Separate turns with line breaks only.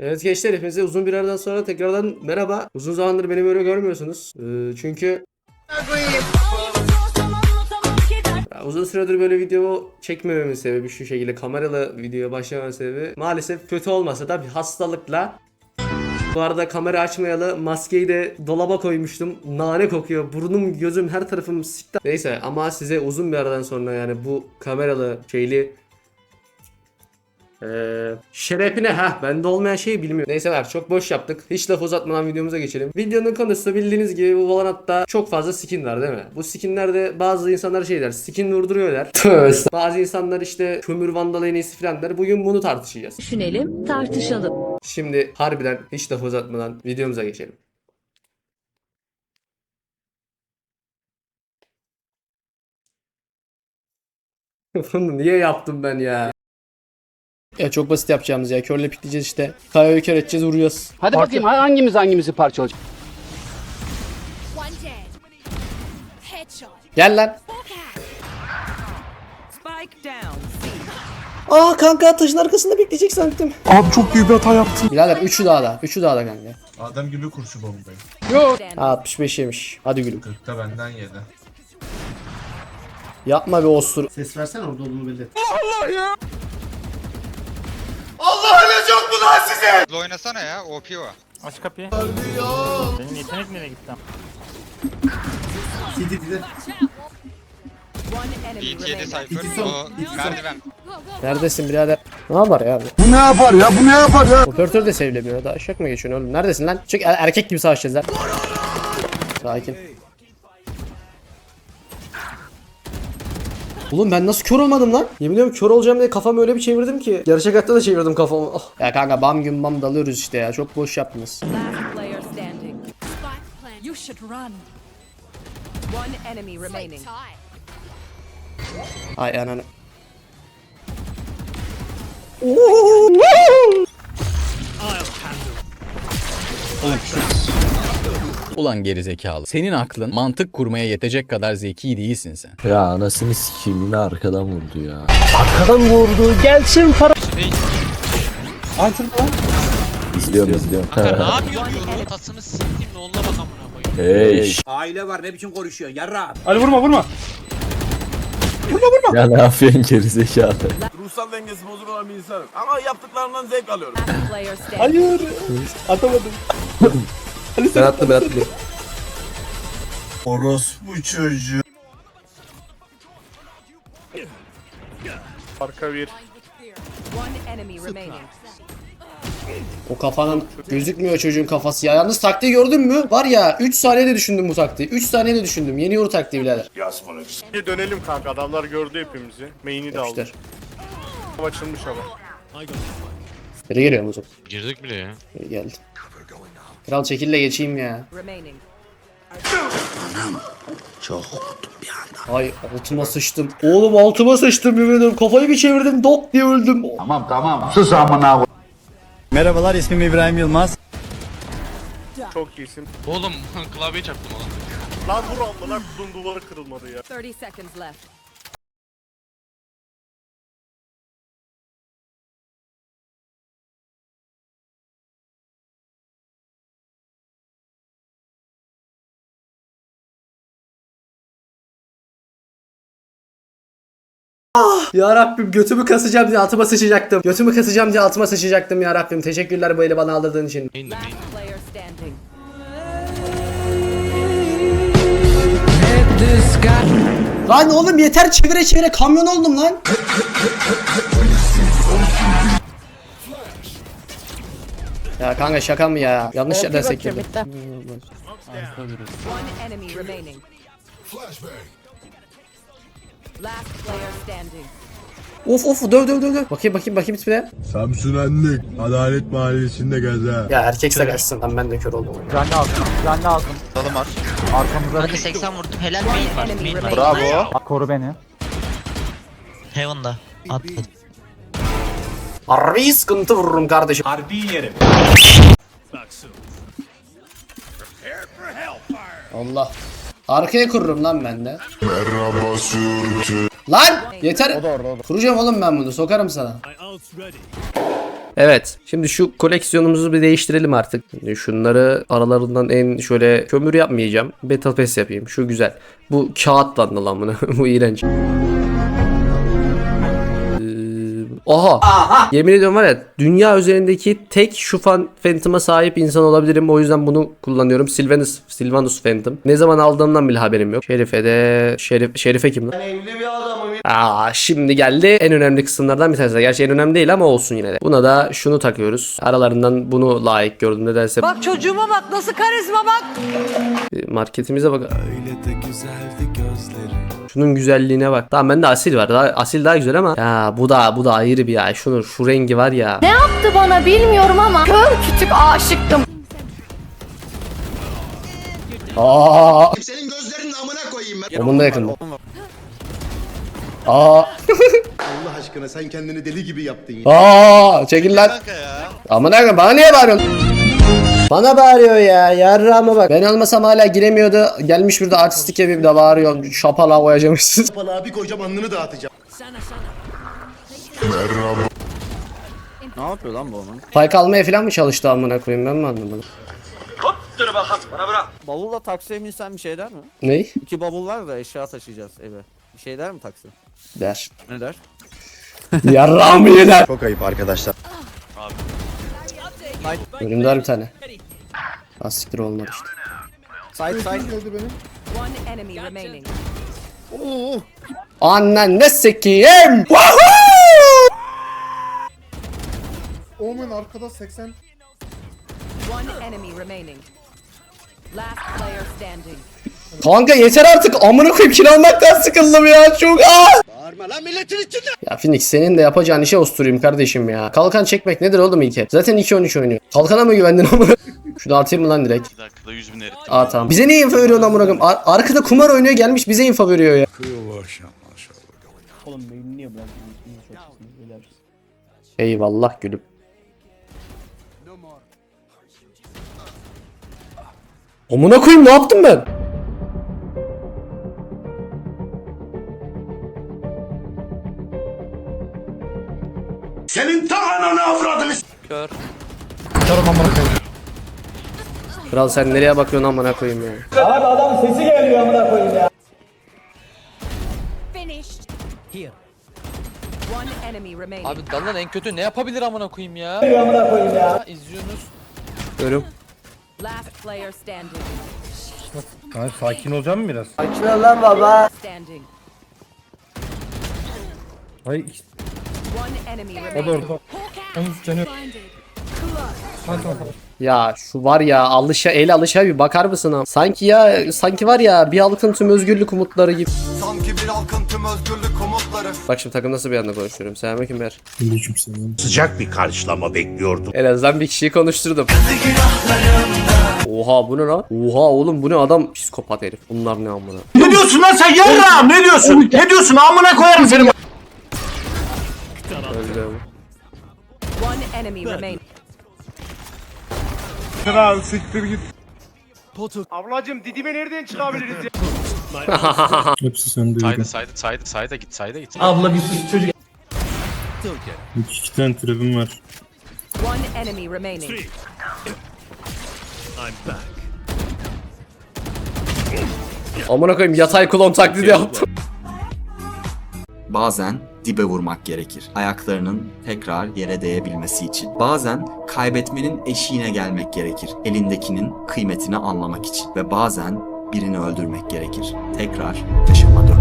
Evet gençler hepinize uzun bir aradan sonra tekrardan merhaba. Uzun zamandır beni böyle görmüyorsunuz. Ee, çünkü ya uzun süredir böyle video çekmememin sebebi şu şekilde kameralı videoya başlamamın sebebi maalesef kötü olmasa da bir hastalıkla bu arada kamera açmayalı maskeyi de dolaba koymuştum. Nane kokuyor. Burnum, gözüm, her tarafım sikta. Neyse ama size uzun bir aradan sonra yani bu kameralı şeyli ee, şerefine ha bende olmayan şeyi bilmiyorum. Neyse ver çok boş yaptık. Hiç laf uzatmadan videomuza geçelim. Videonun konusu bildiğiniz gibi bu Valorant'ta çok fazla skin var değil mi? Bu skinlerde bazı insanlar şey der skin vurduruyorlar. bazı insanlar işte kömür vandal en iyisi falan der. Bugün bunu tartışacağız.
Düşünelim, tartışalım.
Şimdi harbiden hiç laf uzatmadan videomuza geçelim. Bunu niye yaptım ben ya? Ya çok basit yapacağımız ya. Körle pikleyeceğiz işte. Kayayı kör edeceğiz vuracağız.
Hadi bakayım hangimiz hangimizi parçalayacak?
One dead. Headshot.
Gel lan.
Spike down.
Aa kanka taşın arkasında bekleyecek sandım.
Abi çok büyük bir hata yaptım.
Birader üçü dağda. Üçü dağda kanka.
Adam gibi kurşu bombayı.
Aa, 65 yemiş. Hadi gülüm.
40'ta benden yedi.
Yapma be osur.
Ses versene orada olduğunu belli.
Hızlı oynasana ya OP o.
Aç kapıyı. Benim yetenek nereye gitti?
City City.
BT7 Cypher o merdiven.
Neredesin birader? Ne yapar ya?
Bu ne yapar ya? Bu ne yapar ya?
Operatör de sevilemiyor. Daha aşak mı geçiyorsun oğlum? Neredesin lan? Çık er- erkek gibi savaşacağız lan. Sakin. Oğlum ben nasıl kör olmadım lan? Yemin ediyorum kör olacağım diye kafamı öyle bir çevirdim ki. Gerçek hayatta da çevirdim kafamı. Oh. Ya kanka bam gün bam dalıyoruz işte ya. Çok boş yaptınız. Ay ananı.
Ulan gerizekalı. Senin aklın mantık kurmaya yetecek kadar zeki değilsin sen.
Ya anasını sikeyim yine arkadan vurdu ya. İzliyorum izliyorum. hey. şş.
Aile var ne biçim konuşuyorsun yarra.
Ali vurma vurma.
Ya ne yapıyorsun gerizekalı?
Ruhsal dengesi bozuk olan bir insanım. Ama yaptıklarından zevk alıyorum.
Player standing.
Hayır. Atamadım.
Ben attım ben attım.
Orospu çocuğu.
Arka bir.
One enemy remaining.
O kafanın gözükmüyor çocuğun kafası ya. Yalnız taktiği gördün mü? Var ya 3 saniyede düşündüm bu taktiği. 3 saniyede düşündüm. Yeni yoru taktiği birader.
Bir dönelim kanka. Adamlar gördü hepimizi. Main'i de aldı.
Yapıştır.
Açılmış ama.
Geri geliyor uzun?
Girdik bile ya.
Geri geldi. Kral çekille geçeyim ya.
Remaining.
Ay altıma sıçtım. Oğlum altıma sıçtım yemin ederim. Kafayı bir çevirdim dok diye öldüm.
Tamam tamam sus amına
Merhabalar ismim İbrahim Yılmaz.
Çok iyisin.
Oğlum klavye çarptım oğlum.
Lan vur amına kudum duvarı kırılmadı ya.
30 seconds left.
Ya Rabbim götümü kasacağım diye altıma sıçacaktım. Götümü kasacağım diye altıma sıçacaktım ya Rabbim. Teşekkürler bu eli bana aldırdığın için.
Last player standing.
Lan oğlum yeter çevire çevire kamyon oldum lan. Ya kanka şaka mı ya? Yanlış yerden sektirdim.
One
Of of döv döv döv döv. Bakayım bakayım bakayım tipine.
Samsunenlik Adalet Mahallesi'nde gezer.
Ya erkekse kaçsın lan ben de kör oldum.
Canlı aldım. Canlı aldım.
Dalım var.
Arkamızda
Hadi 80 vurdum. Helal main var. Main.
Bravo.
koru beni.
Heaven'da. Atladı.
Harbi sıkıntı vururum kardeşim.
Harbi yerim.
Allah. Arkaya kururum lan ben de. Lan yeter. Kuracağım oğlum ben bunu sokarım sana. Evet. Şimdi şu koleksiyonumuzu bir değiştirelim artık. Şunları aralarından en şöyle kömür yapmayacağım. Battle Pass yapayım. Şu güzel. Bu kağıt lan lan bunu. Bu iğrenç. Ee, Aha. Yemin ediyorum var ya dünya üzerindeki tek şu fan Phantom'a sahip insan olabilirim. O yüzden bunu kullanıyorum. Sylvanus, Sylvanus Phantom. Ne zaman aldığımdan bile haberim yok. Şerife de Şerif, Şerife kim lan? Ben evli bir adamım. Aa şimdi geldi en önemli kısımlardan bir tanesi. Gerçi en önemli değil ama olsun yine de. Buna da şunu takıyoruz. Aralarından bunu layık gördüm nedense.
Bak çocuğuma bak nasıl karizma bak.
Marketimize bak. Şunun güzelliğine bak. Tamam bende asil var. Daha, asil daha güzel ama ya bu da bu da ayrı bir ya. Şunun şu rengi var ya.
Ne yaptı bana bilmiyorum ama kör küçük aşıktım.
Aa.
Senin gözlerinin amına koyayım ben.
Onun da yakın. Aa.
Allah aşkına sen kendini deli gibi yaptın ya.
Aa. Çekil lan. Aman akım bana niye bağırıyorsun? Bana bağırıyor ya. Yarrağıma bak. Ben olmasam hala giremiyordu. Gelmiş burada artistik yapıp da bağırıyor. Şapala koyacakmışsın.
Bana abi koyacağım alnını dağıtacağım.
Ne yapıyor lan bu onun?
Pay kalmaya falan mı çalıştı amına koyayım ben mi anlamadım?
Bavulla taksiye binsen bir şey der mi?
Ney?
İki bavul var da eşya taşıyacağız eve. Bir şey der mi taksi?
Der.
Ne der?
Yarrağımı yener.
Çok ayıp arkadaşlar.
Önümde var bir tane. Asiktir olmadı işte.
Side side.
One enemy remaining.
Annen ne sekiyim?
Omen arkada 80.
One enemy remaining. Last player standing.
Kanka yeter artık amına koyayım kill almaktan sıkıldım ya çok aa!
Bağırma lan milletin içinde.
Ya Phoenix senin de yapacağın işe usturayım kardeşim ya. Kalkan çekmek nedir oğlum ilke? Zaten 2-13 oynuyor. Kalkana mı güvendin amına? Şunu atayım mı lan direkt?
2 dakikada 100 bin erit.
Aa tamam. Bize niye info veriyorsun amına koyayım? Ar- arkada kumar oynuyor gelmiş bize info veriyor ya. Eyvallah gülüm. Amına koyayım ne yaptım ben?
Avradını
Kral sen nereye bakıyorsun amına koyayım ya?
Finished.
One enemy remaining.
Abi Dallan en kötü ne yapabilir amına koyayım ya? amına koyayım ya. İzliyorsunuz.
Görüm.
Last player standing.
sakin olacağım mı biraz?
Standing.
Hayır
One enemy
o da
Ya şu var ya alışa el alışa bir bakar mısın ha? Sanki ya sanki var ya bir halkın tüm özgürlük umutları gibi.
Sanki bir halkın tüm özgürlük umutları.
Bak şimdi takım nasıl bir anda konuşuyorum. Selamünaleyküm Ber.
Sıcak bir karşılama bekliyordum.
En azından bir kişiyi konuşturdum. Oha bu ne lan? Oha oğlum bu ne adam psikopat herif. Bunlar ne amına.
Ne diyorsun lan sen yarrağım ne diyorsun? Ne diyorsun amına koyarım seni.
Enemy remaining.
Kral siktir git.
Ablacım Didim'e nereden çıkabiliriz ya?
Hepsi sende.
Sayda sayda sayda sayda git sayda git.
İki tane trap'im var.
One enemy remaining.
Amına koyayım yatay klon taklidi yaptım.
Bazen dibe vurmak gerekir. Ayaklarının tekrar yere değebilmesi için. Bazen kaybetmenin eşiğine gelmek gerekir. Elindekinin kıymetini anlamak için. Ve bazen birini öldürmek gerekir. Tekrar yaşama dön.